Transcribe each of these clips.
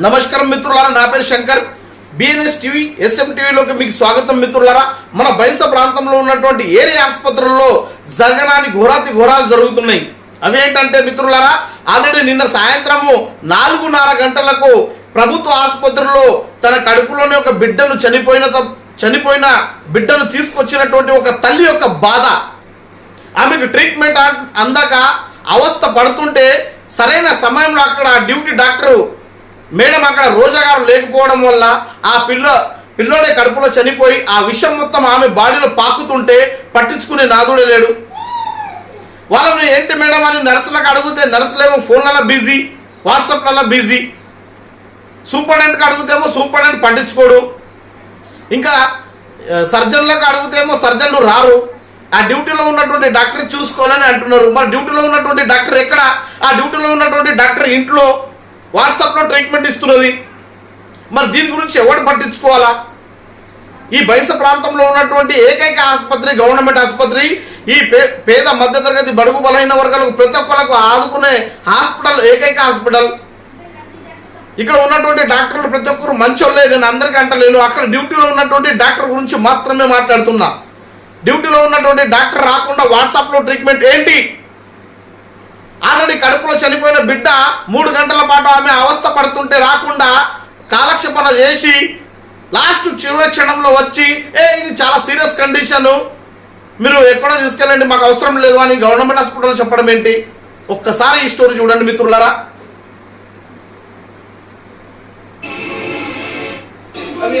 నమస్కారం మిత్రులారా నా పేరు శంకర్. బిఎన్ఎస్ టీవీ ఎస్ఎం టీవీలోకి మీకు స్వాగతం మిత్రులారా. మన బయస ప్రాంతంలో ఉన్నటువంటి ఏరియా ఆసుపత్రుల్లో జగనాని ఘోరాతి ఘోరాలు జరుగుతున్నాయి. అవేంటంటే మిత్రులారా ఆల్రెడీ నిన్న సాయంత్రము నాలుగున్నర గంటలకు ప్రభుత్వ ఆసుపత్రిలో తన కడుపులోనే ఒక బిడ్డను చనిపోయిన త- చనిపోయిన బిడ్డను తీసుకొచ్చినటువంటి ఒక తల్లి యొక్క బాధ. ఆమెకు ట్రీట్మెంట్ అందాక అవస్థ పడుతుంటే సరైన సమయంలో అక్కడ డ్యూటీ డాక్టరు మేడం అక్కడ రోజాగారం లేకపోవడం వల్ల ఆ పిల్ల పిల్లోడే కడుపులో చనిపోయి ఆ విషం మొత్తం ఆమె బాడీలో పాకుతుంటే పట్టించుకునే నాదుడే లేడు. వాళ్ళని ఏంటి మేడం అని నర్సులకు అడిగితే నర్సులేమో ఫోన్లలో బిజీ వాట్సాప్లలో బిజీ. సూపరింటెండెంట్కి అడిగితేమో సూపరింటెండెంట్ పట్టించుకోడు. ఇంకా సర్జన్లకు అడిగితేమో సర్జన్లు రారు. ఆ డ్యూటీలో ఉన్నటువంటి డాక్టర్ చూసుకోవాలని అంటున్నారు. మరి డ్యూటీలో ఉన్నటువంటి డాక్టర్ ఎక్కడ? ఆ డ్యూటీలో ఉన్నటువంటి డాక్టర్ ఇంట్లో. వాట్సాప్లో ట్రీట్మెంట్ ఇస్తున్నది. మరి దీని గురించి ఎవరు పట్టించుకోవాలా? ఈ బయస ప్రాంతంలో ఉన్నటువంటి ఏకైక ఆసుపత్రి గవర్నమెంట్ ఆసుపత్రి ఈ పే పేద మధ్యతరగతి బడుగు బలహీన వర్గాలకు ప్రతి ఒక్కరికి ఆదుకునే హాస్పిటల్ ఏకైక హాస్పిటల్. ఇక్కడ ఉన్నటువంటి డాక్టర్లు ప్రతి ఒక్కరు మంచోళ్ళే నేను అందరికీ అంటలేను. అక్కడ డ్యూటీలో ఉన్నటువంటి డాక్టర్ గురించి మాత్రమే మాట్లాడుతున్నా. డ్యూటీలో ఉన్నటువంటి డాక్టర్ రాకుండా వాట్సాప్లో ట్రీట్మెంట్ ఏంటి? ఆల్రెడీ కడుపులో చనిపోయిన బిడ్డ మూడు గంటల పాటు ఆమె అవస్థ పడుతుంటే రాకుండా కాలక్షేపణ చేసి లాస్ట్ చివరి క్షణంలో వచ్చి ఏ ఇది చాలా సీరియస్ కండిషను. మీరు ఎక్కడో తీసుకెళ్ళండి మాకు అవసరం లేదు అని గవర్నమెంట్ హాస్పిటల్ చెప్పడం ఏంటి? ఒక్కసారి ఈ స్టోరీ చూడండి మిత్రులరా. अरे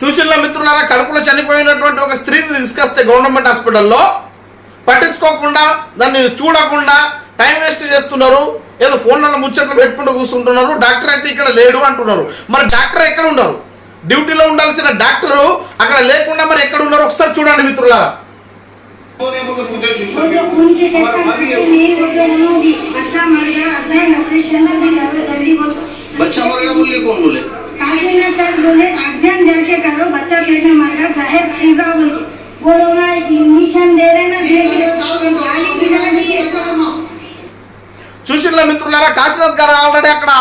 చూసిన మిత్రులారా కడుపులో చనిపోయినటువంటి ఒక స్త్రీని తీసుకొస్తే గవర్నమెంట్ హాస్పిటల్లో పట్టించుకోకుండా దాన్ని చూడకుండా టైం వేస్ట్ చేస్తున్నారు ఏదో ఫోన్లలో ముచ్చట్లు పెట్టుకుంటూ కూర్చుంటున్నారు డాక్టర్ అయితే ఇక్కడ లేడు అంటున్నారు మరి డాక్టర్ ఎక్కడ ఉన్నారు డ్యూటీలో ఉండాల్సిన డాక్టరు అక్కడ లేకుండా మరి ఎక్కడ ఉన్నారు ఒకసారి చూడండి మిత్రులారా वो नहीं बोलते पूछे वो जो सिस्टर खून के टेस्ट हमारा करते भाभी है नहीं वो जो होगी बच्चा मर गया अर्धेन ऑपरेशन में भी जरूर जल्दी बोलो बच्चा मर गया बोल के कौन बोले काशीनाथ सर बोले अर्जेंट जाके करो बच्चा पेट में मर गया साहेब ऐसा बोल के वो लोग ना एक इंजेक्शन दे रहे ना दे के गाली पिला दिए చూసిన మిత్రులారా కాశీనాథ్ గారు ఆల్రెడీ అక్కడ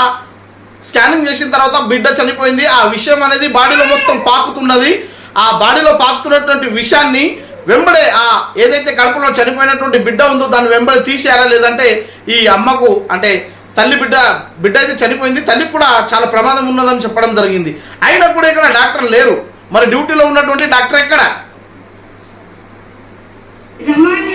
స్కానింగ్ చేసిన తర్వాత బిడ్డ చనిపోయింది ఆ విషయం అనేది బాడీలో మొత్తం పాకుతున్నది ఆ బాడీలో పాకుతున్నటువంటి విషయాన్ని వెంబడే ఆ ఏదైతే కడుపులో చనిపోయినటువంటి బిడ్డ ఉందో దాన్ని వెంబడి తీసేయాలా లేదంటే ఈ అమ్మకు అంటే తల్లి బిడ్డ బిడ్డ అయితే చనిపోయింది తల్లికి కూడా చాలా ప్రమాదం ఉన్నదని చెప్పడం జరిగింది. అయినా కూడా ఇక్కడ డాక్టర్ లేరు. మరి డ్యూటీలో ఉన్నటువంటి డాక్టర్ ఎక్కడ? జమాన్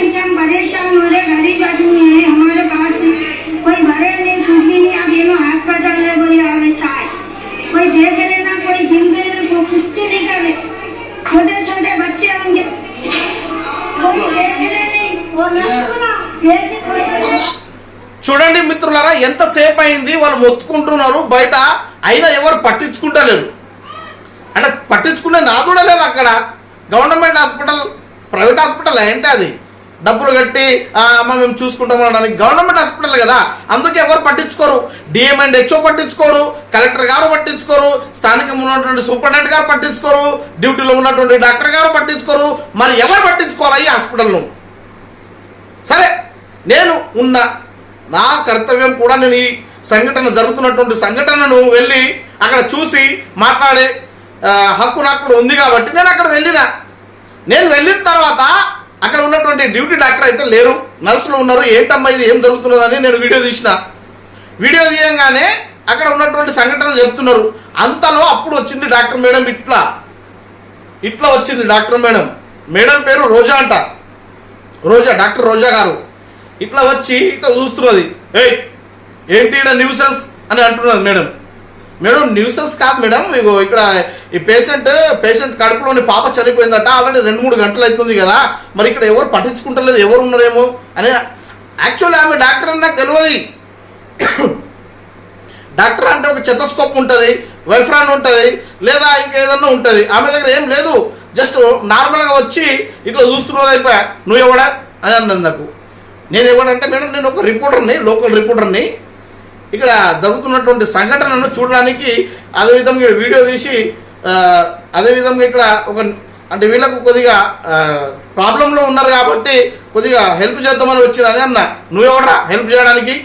చూడండి ఎంతసేపు అయింది? వాళ్ళు మొత్తుకుంటున్నారు. బయట అయినా ఎవరు పట్టించుకుంటలేరు అంటే పట్టించుకునే నా కూడా లేదు అక్కడ. గవర్నమెంట్ హాస్పిటల్ ప్రైవేట్ హాస్పిటల్ ఏంటి అది? డబ్బులు కట్టి అమ్మ మేము చూసుకుంటాం అనడానికి గవర్నమెంట్ హాస్పిటల్ కదా. అందుకే ఎవరు పట్టించుకోరు. డిఎం అండ్ హెచ్ఓ పట్టించుకోరు. కలెక్టర్ గారు పట్టించుకోరు. స్థానికంగా ఉన్నటువంటి సూపరింటెండెంట్ గారు పట్టించుకోరు. డ్యూటీలో ఉన్నటువంటి డాక్టర్ గారు పట్టించుకోరు. మరి ఎవరు పట్టించుకోవాలి ఈ హాస్పిటల్ను? సరే నేను ఉన్న నా కర్తవ్యం కూడా నేను ఈ సంఘటన జరుగుతున్నటువంటి సంఘటనను వెళ్ళి అక్కడ చూసి మాట్లాడే హక్కు నాకు కూడా ఉంది కాబట్టి నేను అక్కడ వెళ్ళిన. నేను వెళ్ళిన తర్వాత అక్కడ ఉన్నటువంటి డ్యూటీ డాక్టర్ అయితే లేరు. నర్సులు ఉన్నారు. ఏంటమ్మా ఇది? ఏం జరుగుతున్నదని నేను వీడియో తీసిన. వీడియో తీయంగానే అక్కడ ఉన్నటువంటి సంఘటనలు చెప్తున్నారు. అంతలో అప్పుడు వచ్చింది డాక్టర్ మేడం ఇట్లా. ఇట్లా వచ్చింది డాక్టర్ మేడం. మేడం పేరు రోజా అంట. రోజా డాక్టర్ రోజా గారు. ఇట్లా వచ్చి ఇట్లా చూస్తున్నది. ఏయ్ ఏంటి ఇక్కడ న్యూసెన్స్ అని అంటున్నది మేడం. మేడం న్యూసెన్స్ కాదు మేడం మీకు ఇక్కడ ఈ పేషెంట్ పేషెంట్ కడుపులోని పాప చనిపోయిందట ఆల్రెడీ రెండు మూడు గంటలు అవుతుంది కదా మరి ఇక్కడ ఎవరు పట్టించుకుంటలేరు ఎవరు ఉన్నారేమో అని యాక్చువల్లీ ఆమె డాక్టర్ అని నాకు తెలియదు డాక్టర్ అంటే ఒక చెతస్కోప్ ఉంటుంది వైఫ్రాన్ ఉంటుంది లేదా ఇంకేదన్నా ఉంటుంది. ఆమె దగ్గర ఏం లేదు జస్ట్ నార్మల్గా వచ్చి ఇట్లా చూస్తున్నది అయిపోయా. నువ్వు ఎవడా అని అన్నది నాకు. నేను ఎవడంటే మేడం నేను ఒక రిపోర్టర్ని లోకల్ రిపోర్టర్ని. ఇక్కడ జరుగుతున్నటువంటి సంఘటనను చూడడానికి అదేవిధంగా వీడియో తీసి అదేవిధంగా ఇక్కడ ఒక అంటే వీళ్ళకు కొద్దిగా ప్రాబ్లంలో ఉన్నారు కాబట్టి కొద్దిగా హెల్ప్ చేద్దామని వచ్చిందని అన్న. నువ్వెవడరా? హెల్ప్ చేయడానికి?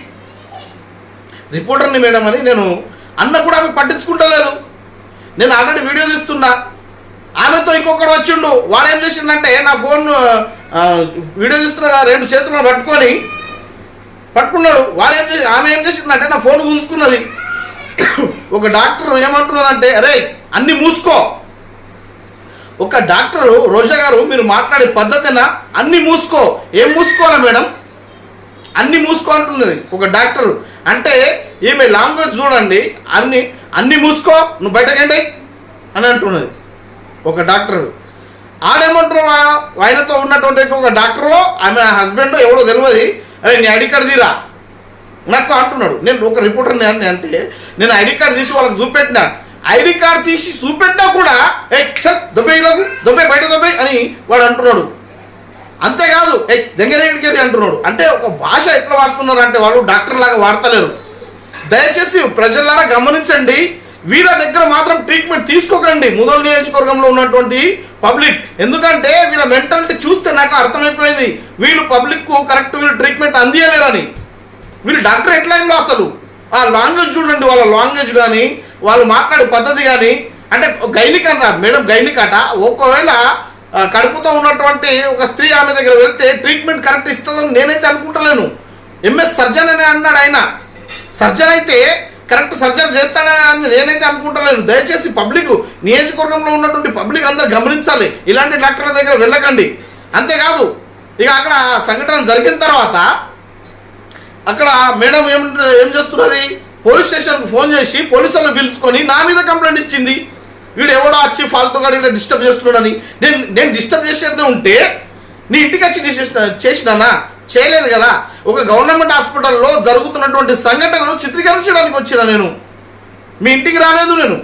రిపోర్టర్ని మేడం అని నేను అన్న కూడా ఆమె పట్టించుకుంటలేదు. నేను ఆల్రెడీ వీడియో తీస్తున్నా. ఆమెతో ఇంకొకడు వచ్చిండు. వాడు ఏం చేసిండంటే నా ఫోన్ వీడియో చూస్తున్నా రెండు చేతుల్లో పట్టుకొని పట్టుకున్నాడు. వారు ఏం చేసి ఆమె ఏం చేసిందంటే నా ఫోన్ మూసుకున్నది. ఒక డాక్టర్ ఏమంటున్నదంటే అరే అన్ని మూసుకో. ఒక డాక్టర్ రోజా గారు మీరు మాట్లాడే పద్ధతినా? అన్ని మూసుకో. ఏం మూసుకోవాలా మేడం? అన్ని మూసుకో అంటున్నది ఒక డాక్టర్. అంటే ఈమె లాంగ్వేజ్ చూడండి. అన్ని అన్ని మూసుకో నువ్వు బయటకండి అని అంటున్నది ఒక డాక్టర్. ఆడేమంటారు ఆయనతో ఉన్నటువంటి ఒక డాక్టరు ఆమె హస్బెండ్ ఎవడో తెలియదు అరే నీ ఐడి కార్డు తీరా. నాకు అంటున్నాడు. నేను ఒక రిపోర్టర్ని అంటే నేను ఐడి కార్డు తీసి వాళ్ళకి చూపెట్టిన. ఐడి కార్డు తీసి చూపెట్టినా కూడా ఏ చల్ దొబ్బే దొబ్బే బయట దొబ్బే అని వాడు అంటున్నాడు. అంతేకాదు ఏ దెంగరేడికి అంటున్నాడు. అంటే ఒక భాష ఎట్లా వాడుతున్నారు అంటే వాళ్ళు డాక్టర్ లాగా వాడతలేరు. దయచేసి ప్రజలారా గమనించండి. వీళ్ళ దగ్గర మాత్రం ట్రీట్మెంట్ తీసుకోకండి. ముదల్ నియోజకవర్గంలో ఉన్నటువంటి పబ్లిక్. ఎందుకంటే వీళ్ళ మెంటాలిటీ చూస్తే నాకు అర్థమైపోయింది. వీళ్ళు పబ్లిక్కు కరెక్ట్ వీళ్ళు ట్రీట్మెంట్ అందియలేరని. వీళ్ళు డాక్టర్ ఎట్లా అయిందో అసలు. ఆ లాంగ్వేజ్ చూడండి వాళ్ళ లాంగ్వేజ్ కానీ వాళ్ళు మాట్లాడే పద్ధతి కానీ. అంటే గైనిక్ అంట మేడం గైనిక్ అట. ఒకవేళ కడుపుతో ఉన్నటువంటి ఒక స్త్రీ ఆమె దగ్గర వెళ్తే ట్రీట్మెంట్ కరెక్ట్ ఇస్తుందని నేనైతే అనుకుంటలేను. ఎంఎస్ సర్జన్ అని అన్నాడు ఆయన. సర్జన్ అయితే కరెక్ట్ సర్జన్ చేస్తాడని అని నేనైతే అనుకుంటలేను దయచేసి పబ్లిక్ నియోజకవర్గంలో ఉన్నటువంటి పబ్లిక్ అందరు గమనించాలి. ఇలాంటి డాక్టర్ల దగ్గర వెళ్ళకండి. అంతేకాదు ఇక అక్కడ ఆ సంఘటన జరిగిన తర్వాత అక్కడ మేడం ఏం ఏం చేస్తున్నది? పోలీస్ స్టేషన్కి ఫోన్ చేసి పోలీసులను పిలుచుకొని నా మీద కంప్లైంట్ ఇచ్చింది. వీడు ఎవడో వచ్చి ఫాల్తుగా ఇక్కడ డిస్టర్బ్ చేస్తున్నాడని. నేను నేను డిస్టర్బ్ చేసేది ఉంటే నీ ఇంటికి వచ్చి చేసేసిన చేసినానా? చేయలేదు కదా. ఒక గవర్నమెంట్ హాస్పిటల్లో జరుగుతున్నటువంటి సంఘటనను చిత్రీకరించడానికి వచ్చిన నేను. మీ ఇంటికి రాలేదు నేను.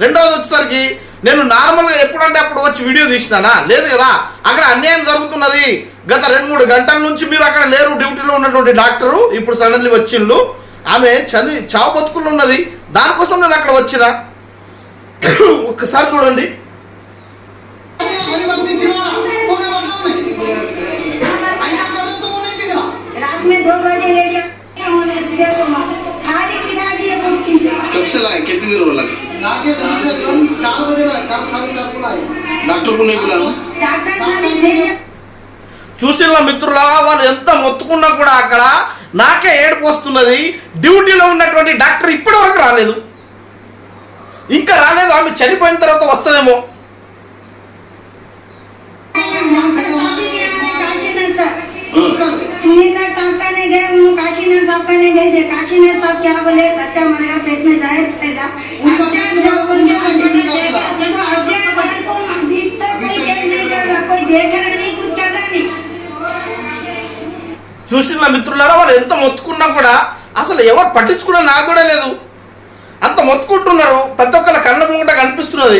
రెండవది వచ్చేసరికి నేను నార్మల్గా ఎప్పుడంటే అప్పుడు వచ్చి వీడియో తీసినానా? లేదు కదా. అక్కడ అన్యాయం జరుగుతున్నది. గత రెండు మూడు గంటల నుంచి మీరు అక్కడ లేరు డ్యూటీలో ఉన్నటువంటి డాక్టరు. ఇప్పుడు సడన్లీ వచ్చిండు ఆమె చని చావు బతుకులు ఉన్నది. దానికోసం నేను అక్కడ వచ్చిన. ఒక్కసారి చూడండి. रात में दो बजे लेके उन्हें देखो माँ, खाली पिला दिए कुर्सी कब से लाए कितनी देर हो लगी लाके कम से कम चार बजे ना चार साढ़े चार को लाए डॉक्टर को नहीं बुलाना डॉक्टर साहब भेजे చూసిన మిత్రులారా వాళ్ళు ఎంత మొత్తుకున్నా కూడా అక్కడ నాకే ఏడుపు వస్తున్నది డ్యూటీలో ఉన్నటువంటి డాక్టర్ ఇప్పటి వరకు రాలేదు ఇంకా రాలేదు ఆమె చనిపోయిన తర్వాత వస్తుందేమో डॉक्टर साहब भी नहीं आ रहे काशीनाथ सर हाँ। सुनींदर साहब का नहीं गए उन्होंने काशीनाथ साहब का नहीं भेजे काशीनाथ साहब क्या बोले बच्चा मरेगा पेट में जाए पैदा उनका अर्जेंट उनका- जाओ, उनका उनके ड्यूटी हॉस्पिटल का ले था। गए। देखो अर्जेंट है तो अभी तक कोई केस नहीं कर रहा कोई देख रहा नहीं कुछ कर रहा नहीं చూసిన మిత్రులారా వాళ్ళు ఎంత మొత్తుకున్నా కూడా అసలు ఎవరు పట్టించుకున్నా నాకు కూడా లేదు అంత మొత్తుకుంటున్నారు ప్రతి ఒక్కళ్ళ కళ్ళ ముంగట కనిపిస్తున్నది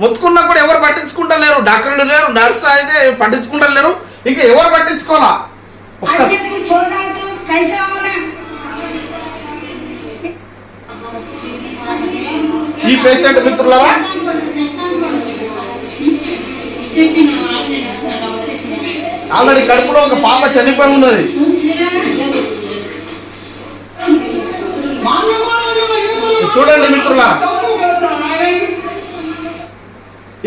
మొత్తుకున్నా కూడా ఎవరు పట్టించుకుంటా లేరు డాక్టర్లు లేరు నర్స్ అయితే పట్టించుకుంటా లేరు ఇంకా ఎవరు పట్టించుకోవాలా ఈ పేషెంట్ మిత్రులారా? ఆల్రెడీ కడుపులో ఒక పాప చనిపోయి ఉన్నది. చూడండి మిత్రులా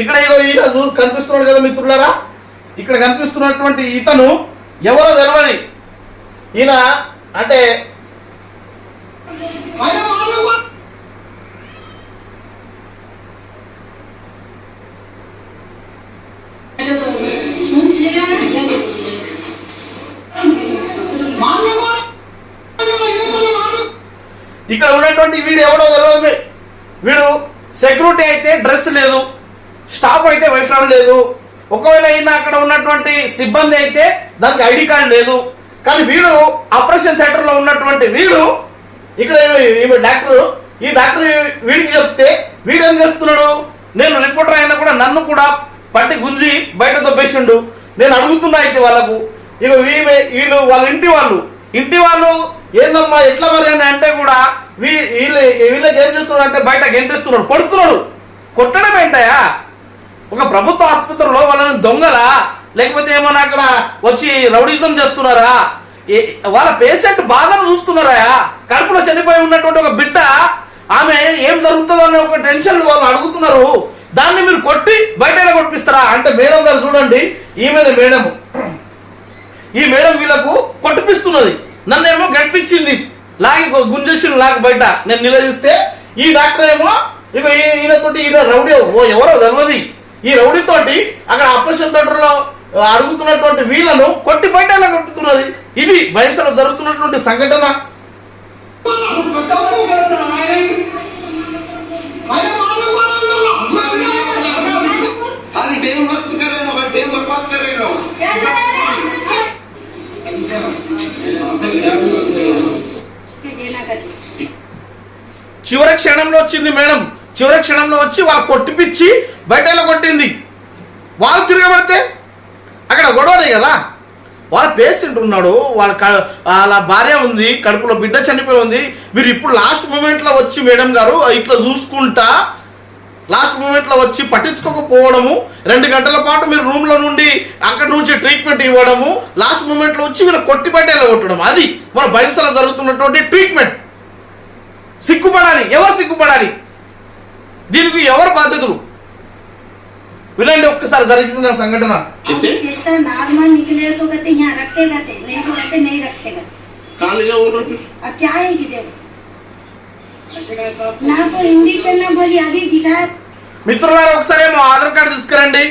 ఇక్కడ ఇగో ఈరోజు కనిపిస్తున్నాడు కదా మిత్రులారా? ఇక్కడ కనిపిస్తున్నటువంటి ఇతను ఎవరో తెలవని. ఈయన అంటే ఇక్కడ ఉన్నటువంటి వీడు ఎవడో తెలియదు వీడు సెక్యూరిటీ అయితే డ్రెస్ లేదు స్టాఫ్ అయితే వైఫ్ లేదు. ఒకవేళ అయినా అక్కడ ఉన్నటువంటి సిబ్బంది అయితే దానికి ఐడి కార్డు లేదు. కానీ వీడు ఆపరేషన్ థియేటర్లో ఉన్నటువంటి వీడు ఇక్కడ ఈమె డాక్టర్ ఈ డాక్టర్ వీడికి చెప్తే వీడు ఏం చేస్తున్నాడు? నేను రిపోర్టర్ అయినా కూడా నన్ను కూడా పట్టి గుంజి బయట దొబ్బేసిండు. నేను అడుగుతున్నా అయితే వాళ్ళకు ఇక వీళ్ళే వీళ్ళు వాళ్ళ ఇంటి వాళ్ళు. ఇంటి వాళ్ళు ఏందమ్మా ఎట్లా మరి అని అంటే కూడా వీ వీళ్ళు వీళ్ళకి ఏం చేస్తున్నాడు అంటే బయట గెంటిస్తున్నాడు కొడుతున్నాడు. కొట్టడం ఏంటయా ఒక ప్రభుత్వ ఆసుపత్రిలో వాళ్ళని దొంగలా? లేకపోతే ఏమన్నా అక్కడ వచ్చి రౌడీజం చేస్తున్నారా? వాళ్ళ పేషెంట్ బాధను చూస్తున్నారా? కడుపులో చనిపోయి ఉన్నటువంటి ఒక బిడ్డ ఆమె ఏం జరుగుతుందో అనే ఒక టెన్షన్ వాళ్ళు అడుగుతున్నారు. దాన్ని మీరు కొట్టి బయట కొట్టిస్తారా అంటే మేడం గారు చూడండి ఈమె మేడం ఈ మేడం వీళ్ళకు కొట్టిపిస్తున్నది. నన్నేమో గడిపించింది లాగి గుంజేసింది లాగి బయట. నేను నిలదీస్తే ఈ డాక్టర్ ఏమో ఇక ఈ- ఈయనతోటి ఈయన రౌడీ ఓ ఎవరో తెలియదు ఈ రౌడీతోటి అక్కడ అప్రశుద్ధులో అడుగుతున్నటువంటి వీళ్ళను కొట్టి బయటలో కొట్టుతున్నది. ఇది వయసులో జరుగుతున్నటువంటి సంఘటన. చివరి క్షణంలో వచ్చింది మేడం. చివరి క్షణంలో వచ్చి వాళ్ళు కొట్టిపిచ్చి బయటలో కొట్టింది. వాళ్ళు తిరగబడితే అక్కడ గొడవనే కదా. వాళ్ళ పేషెంట్ ఉన్నాడు వాళ్ళ వాళ్ళ భార్య ఉంది కడుపులో బిడ్డ చనిపోయి ఉంది. మీరు ఇప్పుడు లాస్ట్ మూమెంట్లో వచ్చి మేడం గారు ఇట్లా చూసుకుంటా లాస్ట్ మూమెంట్లో వచ్చి పట్టించుకోకపోవడము రెండు గంటల పాటు మీరు రూమ్లో నుండి అక్కడ నుంచి ట్రీట్మెంట్ ఇవ్వడము లాస్ట్ మూమెంట్లో వచ్చి వీళ్ళు కొట్టి బట్టేలా కొట్టడం అది మన బయసలో జరుగుతున్నటువంటి ట్రీట్మెంట్ సిగ్గుపడాలి ఎవరు సిగ్గుపడాలి? దీనికి ఎవరు బాధ్యతలు? వినండి ఒక్కసారి జరుగుతున్న సంఘటన. మిత్రులారా ఒకసారి ఏమో ఆధార్ కార్డు తీసుకురండి.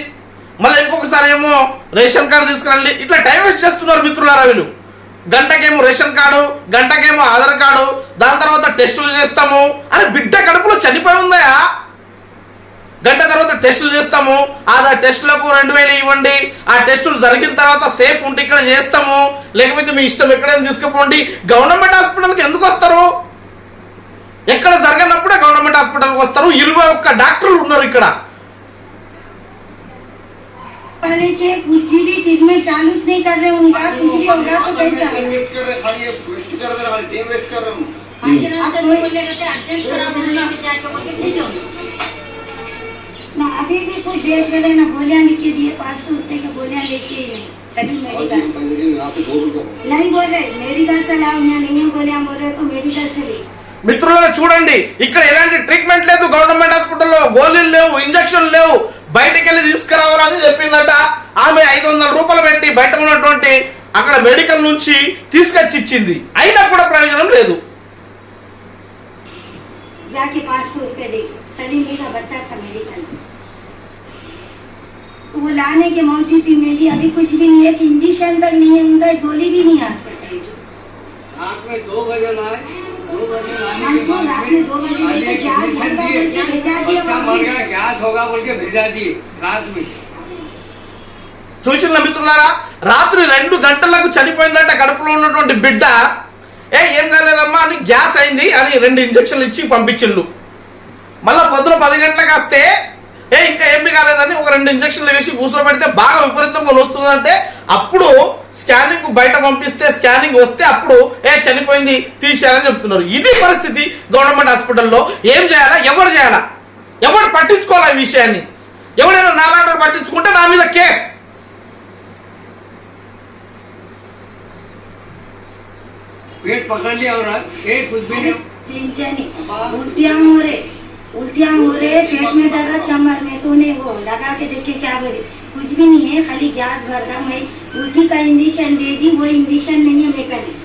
మళ్ళీ ఇంకొకసారి ఏమో రేషన్ కార్డు తీసుకురండి. ఇట్లా టైం వేస్ట్ చేస్తున్నారు మిత్రులారా వీళ్ళు. గంటకేమో రేషన్ కార్డు గంటకేమో ఆధార్ కార్డు దాని తర్వాత టెస్టులు చేస్తాము. అని బిడ్డ కడుపులో చనిపోయి ఉందా? గంట తర్వాత టెస్టులు చేస్తాము ఆ టెస్టులకు రెండు వేలు ఇవ్వండి ఆ టెస్టులు జరిగిన తర్వాత సేఫ్ ఉంటే ఇక్కడ చేస్తాము లేకపోతే మీ ఇష్టం ఎక్కడైనా తీసుకుపోండి గవర్నమెంట్ హాస్పిటల్కి ఎందుకు వస్తారు ఎక్కడ జరగనప్పుడే గవర్నమెంట్ హాస్పిటల్కి వస్తారు ఇరవై ఒక్క డాక్టర్లు ఉన్నారు ఇక్కడ पहले से कुछ भी ट्रीटमेंट चालू नहीं कर रहे उनका कुछ भी होगा तो कैसा टाइम होगा ना अभी भी कुछ देर करे ना गोलियां लिखे दिए पाँच सौ रुपए की गोलियां लेके ही नहीं सभी मेडिकल यहाँ से दो रुपये नहीं बोल रहे मेडिकल से लाओ यहाँ नहीं है गोलियां बोल रहे तो मेडिकल से ले మిత్రులను చూడండి ఇక్కడ ఎలాంటి ట్రీట్మెంట్ లేదు గవర్నమెంట్ హాస్పిటల్లో గోళీలు లేవు ఇంజక్షన్ లేవు బయటికి వెళ్ళి తీసుకురావాలని చెప్పిందట ఆమె ఐదు వందల రూపాయలు పెట్టి బయట ఉన్నటువంటి అక్కడ మెడికల్ నుంచి తీసుకొచ్చి ఇచ్చింది అయినా కూడా ప్రయోజనం లేదు जाके पाँच सौ रुपये दे सलीम जी का बच्चा था मेडिकल में। तो वो लाने के मौजूदगी में भी अभी कुछ भी नहीं है कि इंजेक्शन तक नहीं है उनका गोली भी नहीं हॉस्पिटल की रात में दो बजे लाए दो बजे लाने के हमको बाद रात फिर में दो बजे खाली लेकर एक गैस इंजेक्शन भरकर दिए बोल के भेजा दिया बच्चा वहाँ मर पे। गया गैस होगा बोल के भेजा दिए रात में చూసిన మిత్రులారా రాత్రి రెండు గంటలకు చనిపోయిందంట కడుపులో ఉన్నటువంటి బిడ్డ ఏ ఏం కాలేదమ్మా అని గ్యాస్ అయింది అని రెండు ఇంజక్షన్లు ఇచ్చి పంపించిండు మళ్ళీ పొద్దున పది గంటలకు వస్తే ఏ ఇంకా ఏమి కాలేదని ఒక రెండు ఇంజక్షన్లు వేసి కూర్చోబెడితే బాగా విపరీతంగా వస్తుందంటే అప్పుడు స్కానింగ్ బయట పంపిస్తే స్కానింగ్ వస్తే అప్పుడు ఏ చనిపోయింది తీసేయాలని చెప్తున్నారు ఇది పరిస్థితి గవర్నమెంట్ హాస్పిటల్లో ఏం చేయాలా ఎవరు చేయాలా ఎవరు పట్టించుకోవాలి ఈ విషయాన్ని ఎవడైనా నాలాంటి పట్టించుకుంటే నా మీద కేసు पेट पकड़ लिया और ये कुछ भी अरे नहीं चिंता नहीं उल्टियाँ हो रहे, पेट में दर्द, कमर में तूने वो, लगा के देखे क्या बोले। कुछ भी नहीं है, खाली गैस भर रहा मैं। उल्टी का इंजेक्शन दे दी, वो इंजेक्शन नहीं है मैं करी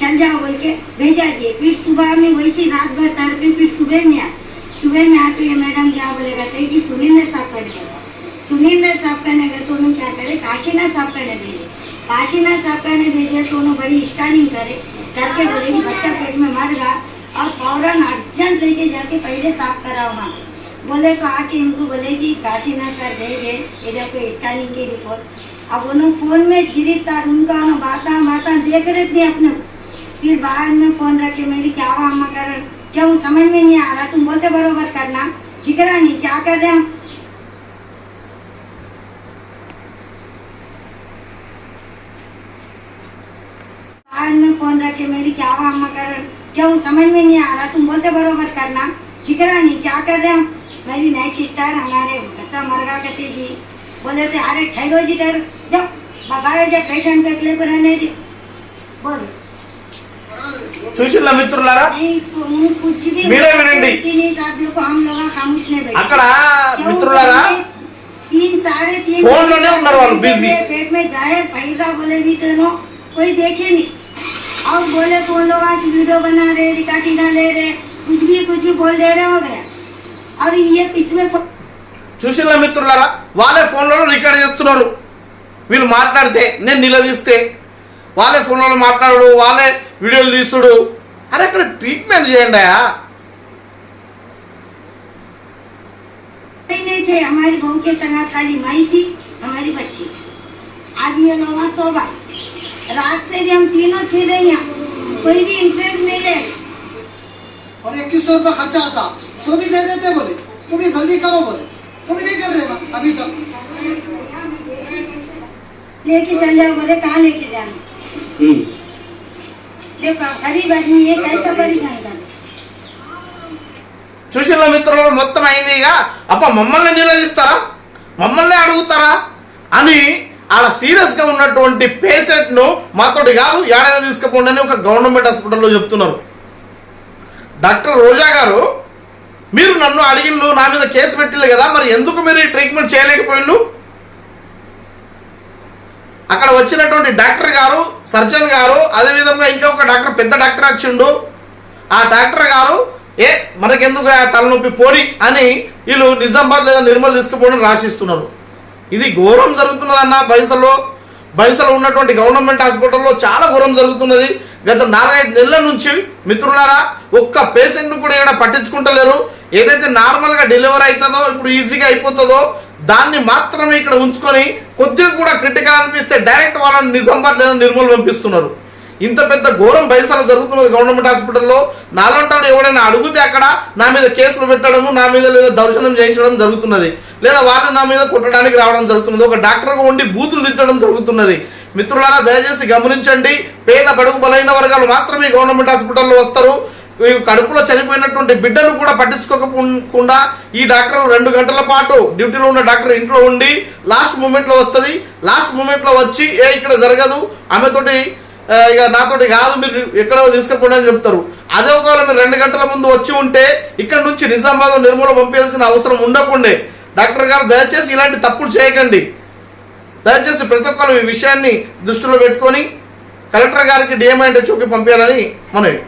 चल जाओ बोल के, भेजा दिए। फिर सुबह में वैसे रात भर तड़पे, फिर सुबह में आए सुबह में आके ये मैडम क्या बोलेगा थे कि सुनिंदर साहब करने गया सुनिंदर साहब करने गए तो उन्होंने क्या करे, काशीनाथ साहब करने भेजे। काशीनाथ साहब करने भेजे तो उन्होंने बड़ी स्कैनिंग करे। करके बोले कि बच्चा पेट में मर गया। और फ़ौरन अर्जेंट लेके जाके पहले साफ़ कराओ वहाँ बोले कहा कि इनको बोले कि काशीनाथ सर भेजे ये देखो स्कैनिंग की रिपोर्ट। अब उन्होंने फ़ोन में गिरफ़्तार, उनका ना बाता बाता देख रहे थे अपने। फिर बाद में फ़ोन रखे मेरी क्या हुआ, अम्मा, कर क्या समझ में नहीं आ रहा? तुम बोलते बरोबर करना। दिख रहा नहीं, क्या कर रहे हम आज में फ़ोन रखे मेरी क्या हुआ, अम्मा, कर क्यों समझ में नहीं आ रहा? तुम बोलते बरोबर करना। दिख रहा नहीं क्या कर रहे हम? मेरी नई सिस्टर हमारे बच्चा मरगा करती थी। बोले थे अरे ठहरो जी डर जब बाबा जब पेशेंट को अकेले को रहने दी। बोलो। చూసిల్లా మిత్రులారా? మీరే వినండి. అక్కడ మిత్రులారా? ఫోన్ లోనే कोई देखे नहीं। और बोले तो उन लोग आज वीडियो बना रहे रिकॉर्डिंग ले रहे कुछ भी कुछ भी बोल दे रहे हो गया और ये इसमें को- చూసిందా మిత్రులారా వాళ్ళే ఫోన్లలో రికార్డ్ చేస్తున్నారు వీళ్ళు మాట్లాడితే నేను నిలదీస్తే వాళ్ళే ఫోన్లలో మాట్లాడు వాళ్ళే వీడియోలు తీస్తుడు అరే ఇక్కడ ట్రీట్మెంట్ చేయండి అయ్యా कोई नहीं थे हमारी बहू के संगात खाली माई थी हमारी बच्ची आदमी लोग वहाँ सो गए रात से भी हम तीनों फिर रही हैं कोई भी इंटरेस्ट नहीं ले और इक्कीस सौ रुपये खर्चा आता तो भी दे देते बोले तुम भी जल्दी करो बोले तुम नहीं कर रहे ना अभी तक लेके चल जाओ बोले कहाँ लेके जाना देखो गरीब आदमी ये कैसा परेशान कर చూసిన మిత్రులు మొత్తం అయింది ఇక అప్ప మమ్మల్ని నిలదీస్తారా మమ్మల్ని అడుగుతారా అని ఆడ సీరియస్గా ఉన్నటువంటి పేషెంట్ను మాతోటి కాదు ఏడైనా తీసుకుపోండి అని ఒక గవర్నమెంట్ హాస్పిటల్లో చెప్తున్నారు. డాక్టర్ రోజా గారు మీరు నన్ను అడిగిండ్రు నా మీద కేసు పెట్టిల్లు కదా మరి ఎందుకు మీరు ఈ ట్రీట్మెంట్ చేయలేకపోయిండు అక్కడ వచ్చినటువంటి డాక్టర్ గారు సర్జన్ గారు అదేవిధంగా ఇంకొక డాక్టర్ పెద్ద డాక్టర్ వచ్చిండు. ఆ డాక్టర్ గారు ఏ మనకెందుకు ఆ తలనొప్పి పోని? అని వీళ్ళు నిజామాబాద్ లేదా నిర్మల్ తీసుకుపోవడం రాసిస్తున్నారు. ఇది ఘోరం జరుగుతున్నదన్న బైసలో బైసలో ఉన్నటువంటి గవర్నమెంట్ హాస్పిటల్లో చాలా ఘోరం జరుగుతున్నది. గత నాలుగైదు నెలల నుంచి మిత్రులారా ఒక్క పేషెంట్ను కూడా ఇక్కడ పట్టించుకుంటలేరు. ఏదైతే నార్మల్గా డెలివరీ అవుతుందో ఇప్పుడు ఈజీగా అయిపోతుందో దాన్ని మాత్రమే ఇక్కడ ఉంచుకొని కొద్దిగా కూడా క్రిటికల్ అనిపిస్తే డైరెక్ట్ వాళ్ళని నిజామాబాద్ లేదా నిర్మల్ పంపిస్తున్నారు. ఇంత పెద్ద ఘోరం బయసాలు జరుగుతున్నది గవర్నమెంట్ హాస్పిటల్లో. నాలంటాడు ఎవడైనా అడిగితే అక్కడ నా మీద కేసులు పెట్టడము నా మీద లేదా దర్శనం చేయించడం జరుగుతున్నది. లేదా వాళ్ళు నా మీద కొట్టడానికి రావడం జరుగుతున్నది. ఒక డాక్టర్గా ఉండి బూతులు తిట్టడం జరుగుతున్నది. మిత్రులారా దయచేసి గమనించండి. పేద బడుగు బలైన వర్గాలు మాత్రమే గవర్నమెంట్ హాస్పిటల్లో వస్తారు. కడుపులో చనిపోయినటువంటి బిడ్డను కూడా పట్టించుకోకుండా ఈ డాక్టర్ రెండు గంటల పాటు డ్యూటీలో ఉన్న డాక్టర్ ఇంట్లో ఉండి లాస్ట్ మూమెంట్లో వస్తుంది. లాస్ట్ మూమెంట్లో వచ్చి ఏ ఇక్కడ జరగదు. ఆమెతోటి ఇక నాతోటి కాదు. మీరు ఎక్కడో తీసుకుపోండి అని చెప్తారు. అదే ఒకవేళ మీరు రెండు గంటల ముందు వచ్చి ఉంటే ఇక్కడ నుంచి నిజామాబాద్ నిర్మూల పంపించాల్సిన అవసరం ఉండకుండే డాక్టర్ గారు దయచేసి ఇలాంటి తప్పులు చేయకండి. దయచేసి ప్రతి ఒక్కరు ఈ విషయాన్ని దృష్టిలో పెట్టుకొని కలెక్టర్ గారికి డిఎంఐ అంటే చూపి పంపించాలని మనవి.